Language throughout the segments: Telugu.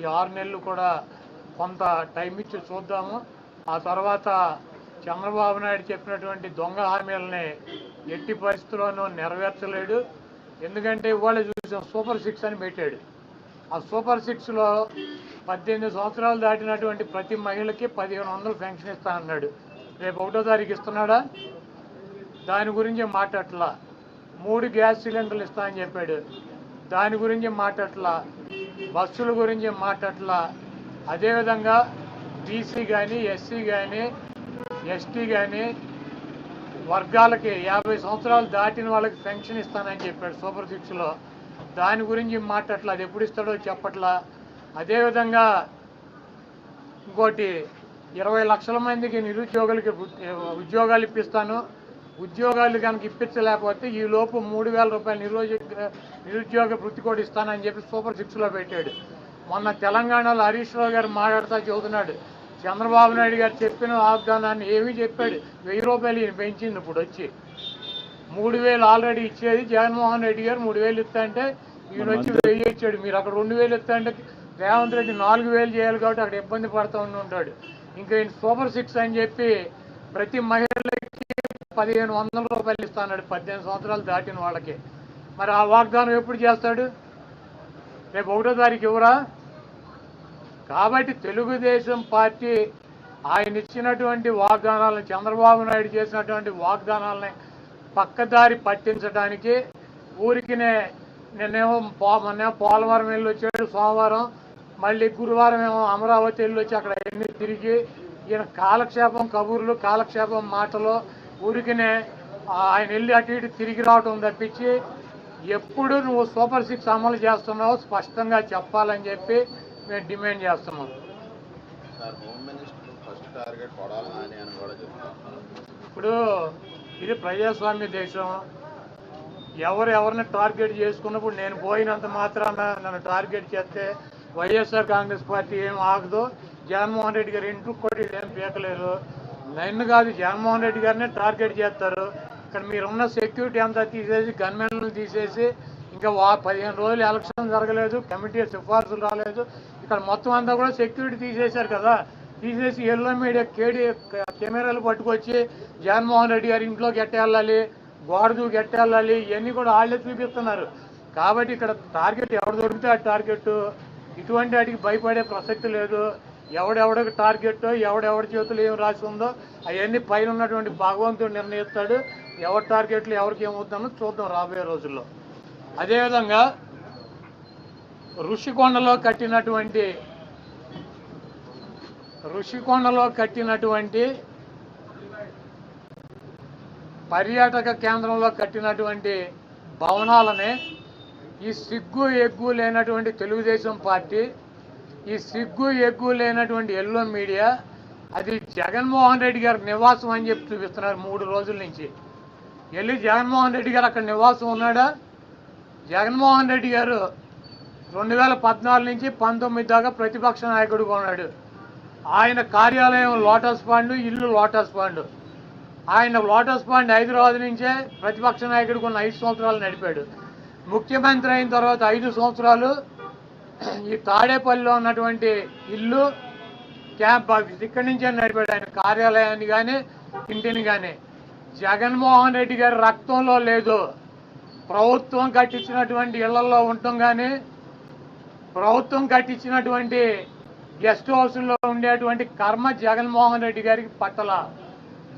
ఈ ఆరు నెలలు కూడా కొంత టైం ఇచ్చి చూద్దాము. ఆ తర్వాత చంద్రబాబు నాయుడు చెప్పినటువంటి దొంగ హామీలని ఎట్టి పరిస్థితుల్లోనూ నెరవేర్చలేడు. ఎందుకంటే ఇవాళ చూసాం సూపర్ సిక్స్ అని పెట్టాడు. ఆ సూపర్ సిక్స్లో పద్దెనిమిది సంవత్సరాలు దాటినటువంటి ప్రతి మహిళకి పదిహేను వందలు పెన్షన్ ఇస్తా అన్నాడు. రేపు ఒకటో తారీఖు ఇస్తున్నాడా? దాని గురించి మాట్లాడలా మూడు గ్యాస్ సిలిండర్లు ఇస్తా అని చెప్పాడు. దాని గురించి మాట్లాడలా బస్సుల గురించి మాట్లాడలా అదేవిధంగా బీసీ కానీ ఎస్సీ కానీ ఎస్టీ కానీ వర్గాలకి యాభై సంవత్సరాలు దాటిన వాళ్ళకి పెన్షన్ ఇస్తానని చెప్పాడు సూపర్ సిక్స్లో. దాని గురించి మాట్లాడలా అది ఎప్పుడు ఇస్తాడో చెప్పట్లా. అదేవిధంగా ఇంకోటి ఇరవై లక్షల మందికి నిరుద్యోగులకి ఉద్యోగాలు ఇప్పిస్తాను. ఉద్యోగాలు కనుక ఇప్పించలేకపోతే ఈ లోపు మూడు వేల రూపాయలు నిరుద్యోగ నిరుద్యోగ వృత్తి కూడా ఇస్తానని చెప్పి సూపర్ సిక్స్లో పెట్టాడు. మొన్న తెలంగాణలో హరీష్ రావు గారు మాట్లాడుతూ చెబుతున్నాడు. చంద్రబాబు నాయుడు గారు చెప్పిన వాగ్దానాన్ని ఏమీ చెప్పాడు. వెయ్యి రూపాయలు ఈయన పెంచింది ఇప్పుడు వచ్చి. మూడు వేలు ఆల్రెడీ ఇచ్చేది జగన్మోహన్ రెడ్డి గారు మూడు వేలు ఇస్తా అంటే ఈయన వచ్చి వెయ్యి ఇచ్చాడు. మీరు అక్కడ రెండు వేలు ఇస్తా అంటే రేవంత్ రెడ్డి నాలుగు వేలు చేయాలి కాబట్టి అక్కడ ఇబ్బంది పడుతూ ఉంటాడు ఇంకా ఈయన సూపర్ సిక్స్ అని చెప్పి ప్రతి మహిళకి పదిహేను వందల రూపాయలు ఇస్తాడు పద్దెనిమిది సంవత్సరాలు దాటిన వాళ్ళకి. మరి ఆ వాగ్దానం ఎప్పుడు చేస్తాడు? రేపు ఒకటో తారీఖు ఇవ్వరా కాబట్టి తెలుగుదేశం పార్టీ ఆయన ఇచ్చినటువంటి వాగ్దానాలను చంద్రబాబు నాయుడు చేసినటువంటి వాగ్దానాలని పక్కదారి పట్టించడానికి ఊరికినే నిన్నేమో పో మొన్నేమో పోలవరం వెళ్ళి వచ్చాడు సోమవారం. మళ్ళీ గురువారం ఏమో అమరావతి వెళ్ళి వచ్చి అక్కడ ఎన్ని తిరిగి ఈయన కాలక్షేపం కబుర్లు కాలక్షేపం మాటలు ఊరికినే ఆయన వెళ్ళి అటు ఇటు తిరిగి రావటం తప్పించి ఎప్పుడు నువ్వు సూపర్ సిక్స్ అమలు చేస్తున్నావో స్పష్టంగా చెప్పాలని చెప్పి మేము డిమాండ్ చేస్తున్నాం. ఇప్పుడు ఇది ప్రజాస్వామ్య దేశం. ఎవరు ఎవరిని టార్గెట్ చేసుకున్నప్పుడు నేను పోయినంత మాత్రాన నన్ను టార్గెట్ చేస్తే వైఎస్ఆర్ కాంగ్రెస్ పార్టీ ఏం ఆగదు. జగన్మోహన్ రెడ్డి గారు ఇంటికి కూడా ఏం పీకలేరు నన్ను కాదు జగన్మోహన్ రెడ్డి గారినే టార్గెట్ చేస్తారు. ఇక్కడ మీరున్న సెక్యూరిటీ అంతా తీసేసి గన్మెన్లు తీసేసి ఇంకా వా పదిహేను రోజులు ఎలక్షన్ జరగలేదు కమిటీ సిఫార్సులు రాలేదు. ఇక్కడ మొత్తం అంతా కూడా సెక్యూరిటీ తీసేశారు కదా. తీసేసి ఎల్లో మీడియా కేడీ కెమెరాలు పట్టుకొచ్చి జగన్మోహన్ రెడ్డి గారి ఇంట్లోకి ఎట్టేళ్ళాలి గోడదు దూకి ఎట్టేళ్ళాలి ఇవన్నీ కూడా వాళ్ళే చూపిస్తున్నారు. కాబట్టి ఇక్కడ టార్గెట్ ఎవరు దొరికితే ఆ టార్గెట్ ఇటువంటి వాటికి భయపడే ప్రసక్తి లేదు. ఎవడెవడికి టార్గెట్ ఎవడెవడి చేతులు ఏం రాసి ఉందో అవన్నీ పైన ఉన్నటువంటి భగవంతుడు నిర్ణయిస్తాడు. ఎవరి టార్గెట్లు ఎవరికి ఏమవుతుందో చూద్దాం రాబోయే రోజుల్లో. అదేవిధంగా ఋషికొండలో కట్టినటువంటి ఋషికొండలో కట్టినటువంటి పర్యాటక కేంద్రంలో కట్టినటువంటి భవనాలని ఈ సిగ్గు ఎగ్గు లేనటువంటి తెలుగుదేశం పార్టీ ఈ సిగ్గు ఎగ్గు లేనటువంటి ఎల్లో మీడియా అది జగన్మోహన్ రెడ్డి గారి నివాసం అని చెప్పి చూపిస్తున్నారు మూడు రోజుల నుంచి. వెళ్ళి జగన్మోహన్ రెడ్డి గారు అక్కడ నివాసం ఉన్నాడా? జగన్మోహన్ రెడ్డి గారు రెండు వేల పద్నాలుగు నుంచి పంతొమ్మిది దాకా ప్రతిపక్ష నాయకుడుగా ఉన్నాడు. ఆయన కార్యాలయం లోటస్ పాండు ఇల్లు లోటస్ పాండు. ఆయన లోటస్ పాండ్ హైదరాబాద్ నుంచే ప్రతిపక్ష నాయకుడికి ఉన్న ఐదు సంవత్సరాలు నడిపాడు. ముఖ్యమంత్రి అయిన తర్వాత ఐదు సంవత్సరాలు ఈ తాడేపల్లిలో ఉన్నటువంటి ఇల్లు క్యాంప్ ఆఫీస్. ఇక్కడి నుంచే నడిపాడు ఆయన కార్యాలయాన్ని కానీ ఇంటిని కానీ జగన్మోహన్ రెడ్డి గారి రక్తంలో లేదు. ప్రభుత్వం కట్టించినటువంటి ఇళ్ళలో ఉండటం కానీ ప్రభుత్వం కట్టించినటువంటి గెస్ట్ హౌస్లో ఉండేటువంటి కర్మ జగన్మోహన్ రెడ్డి గారికి పట్టల.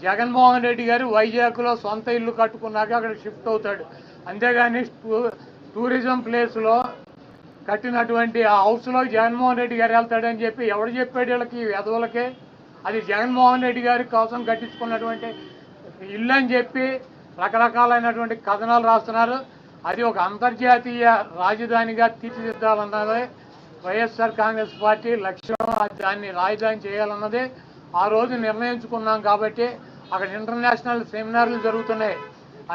జగన్మోహన్ రెడ్డి గారు వైజాగ్లో సొంత ఇల్లు కట్టుకున్నాక అక్కడ షిఫ్ట్ అవుతాడు. అంతేగాని టూ- టూరిజం ప్లేస్లో కట్టినటువంటి ఆ హౌస్లో జగన్మోహన్ రెడ్డి గారు వెళ్తాడని చెప్పి ఎవడు చెప్పాడు వీళ్ళకి వెధవులకే అది జగన్మోహన్ రెడ్డి గారి కోసం కట్టించుకున్నటువంటి ఇల్లు అని చెప్పి రకరకాలైనటువంటి కథనాలు రాస్తున్నారు. అది ఒక అంతర్జాతీయ రాజధానిగా తీర్చిదిద్దాలన్నది వైఎస్ఆర్ కాంగ్రెస్ పార్టీ లక్ష్యం. దాన్ని రాజధాని చేయాలన్నది ఆ రోజు నిర్ణయించుకున్నాం కాబట్టి అక్కడ ఇంటర్నేషనల్ సెమినార్లు జరుగుతున్నాయి.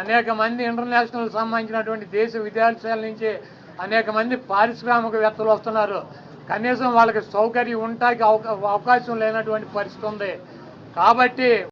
అనేక మంది ఇంటర్నేషనల్ సంబంధించినటువంటి దేశ విదేశాల నుంచి అనేక మంది పారిశ్రామికవేత్తలు వస్తున్నారు. కనీసం వాళ్ళకి సౌకర్యం ఉంటాకి అవకా- అవకాశం లేనటువంటి పరిస్థితి ఉంది. కాబట్టి